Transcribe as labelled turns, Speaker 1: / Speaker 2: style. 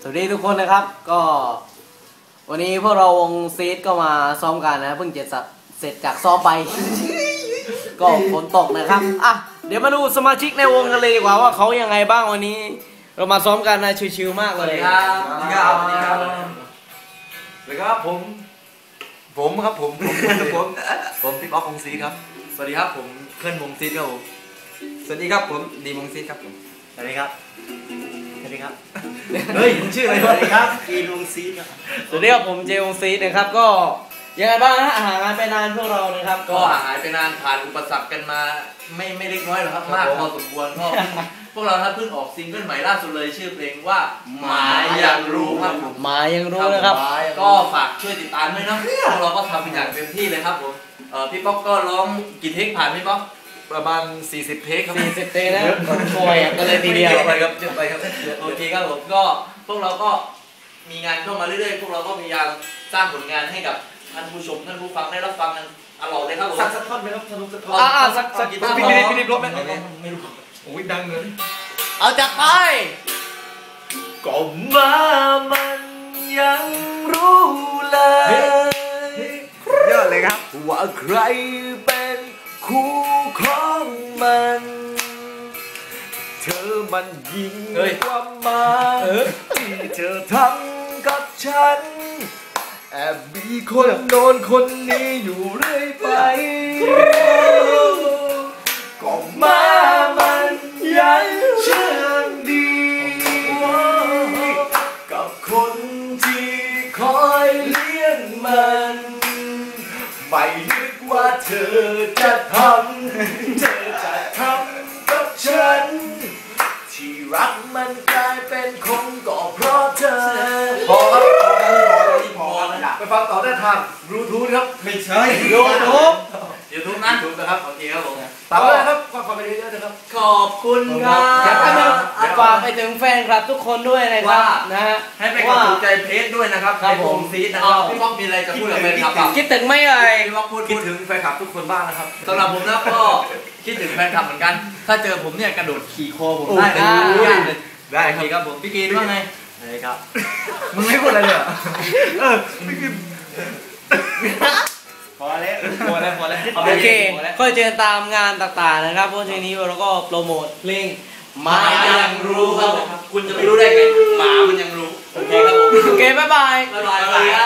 Speaker 1: สวัสดีทุกคนนะครับ ก็ วันนี้พวกเราวงซีดก็มาซ้อมกันนะเพิ่งเจ็ดสัเสร็จจากซ้อมไป ก็ฝนตกนะครับอะเดี๋ยวมาดูสมาชิกในวงกันเลยดีกว่าว่าเขายังไงบ้างวันนี้ เรามาซ้อมกันนะชิวๆมากเลย
Speaker 2: ครับ
Speaker 3: สวัสดีครับสวัสดีครับสวัสดีครับผม ผมครับผมผมผมผมพี่ป๊อกวงซีครับ
Speaker 2: สวัสดีครับผมเคลื่อนวงซีดครับผม
Speaker 3: สวัสดีครับผมดีวงซีครับผม
Speaker 2: สวัสดีครับสวัส ดีครับ
Speaker 3: เฮ้ยมึงชื่ออะไร
Speaker 2: ส
Speaker 3: วะ
Speaker 2: วัสดีครับกีนวงซีดครับ
Speaker 1: สวัสดีครับผมเจวงซีดนะครับก็ยังไงบ้างฮะห่างงานไปนานพวกเรานะครับ
Speaker 2: ก็ห่างหายไปนานผ่านอุปสรรคกันมา ไม่ไม่เล็กน้อยหรอกครับมากพอสมควรก็พวกเราครับเพิ่งออกซิงเกิลใหม่ล่าสุดเลยชื่อเพลงว่าหมาอยากรู้ครับผม
Speaker 1: หมายังรู้นะครับ
Speaker 2: ก็ฝากช่วยติดตามด้วยนะพวกเราก็ทำเป็นอย่างเต็มที่เลยครับผมเอ่อพี่ป๊อกก็ร้องกี่เทคผ่านพี่ป๊อก
Speaker 3: ประมาณ 40 เทคครับ
Speaker 1: สี่สิบเตนะโวยกันเลยทีเดียว
Speaker 3: เยอะไปครับเยอะไปครับ
Speaker 2: โอเคครับผมก็พวกเราก็มีงานเข้ามาเรื่อยๆ พวกเราก็พยายามสร้างผลงานให้กับท่านผู้ชมท่านผู้ฟังได้รับฟังกันตลอดเลยครับผม
Speaker 3: สักสักท่อนไหมครับสนุกสักท่อน
Speaker 1: อ่าสักสัก
Speaker 2: กี
Speaker 3: พี่
Speaker 2: ตาร์
Speaker 3: ลิปพี่ลิปลบไหม
Speaker 2: ไม่รู้
Speaker 3: โอ้ยดังเลย
Speaker 1: เอาจากไป
Speaker 3: ก็มามันยังรู้เลยยอดเลยครับ ว่าใครเป็นคู่ ของมัน เธอมันยิ่งกว่ามาที่เธอทำกับฉัน แอบมีคนโดนคนนี้อยู่เรื่อยไปก็มามันยังเชื่องดีกับคนที่คอยเลี้ยงมัน ไปนึกว่าเธอจะทำ เธอจะทำกับฉัน ที่รักมันกลายเป็นคงก็เพราะเธอ พอครับพอแล้วพอแล้วพอแล้วไปฟังต่อได้ทางบลูทูธครับ ไม่ใช่โยู
Speaker 1: ทูบ
Speaker 2: ยูทูบนะถูกนะครับโอเคครับผม
Speaker 3: ตามเลยครับฟังความไปเรื่อยๆนะครับ
Speaker 2: ขอบคุณครั
Speaker 1: อยากให้
Speaker 2: บ
Speaker 1: มันฝากไปถึงแฟนคลับทุกคนด้วยนะครับ
Speaker 2: ว่า
Speaker 1: นะฮะ
Speaker 2: ให้ไปกดถูกใจเพจด้วยนะครับ
Speaker 1: ครับ
Speaker 2: ในวงซีดนะค
Speaker 1: ผ
Speaker 2: รับ
Speaker 1: ม
Speaker 2: พี่ป๊อกมีอะไรจะพูดกับแฟนคลับเปล่า
Speaker 1: คิดถึงไหม่เอ่ย
Speaker 2: พี่ป๊อกพูด
Speaker 3: คิ
Speaker 2: พู
Speaker 3: ด
Speaker 2: ด
Speaker 3: ถึงแฟนคลับทุกคนบ้างนะครับ
Speaker 2: สำหรับผมนะก็คิดถึงแฟนคลับเหมือนกัน ถ้าเจอผมเนี่ยกระโดดขี่คอผมได้เลย
Speaker 1: อ่า
Speaker 2: ทุกอย่างเลย
Speaker 3: ได้
Speaker 2: โอ
Speaker 3: ค
Speaker 2: เครับครับผมพี่กรีนว่าไง
Speaker 3: ได้ครับมึงไม่พูดอะไรเลยเหรอเออไม่คื อ
Speaker 2: พอแล้วพอแล้วพอแล้ว
Speaker 1: โอเคก็เจอตามงานต่างๆนะครับเพราะทีนี้เราก็โปรโมทเพลง
Speaker 2: หมายังรู้ครับผมคุณจะไม่รู้ได้ไงหมามันยังรู้ โอเคครับผม
Speaker 1: โอเคบ๊ายบาย
Speaker 2: บ๊ายบายครับ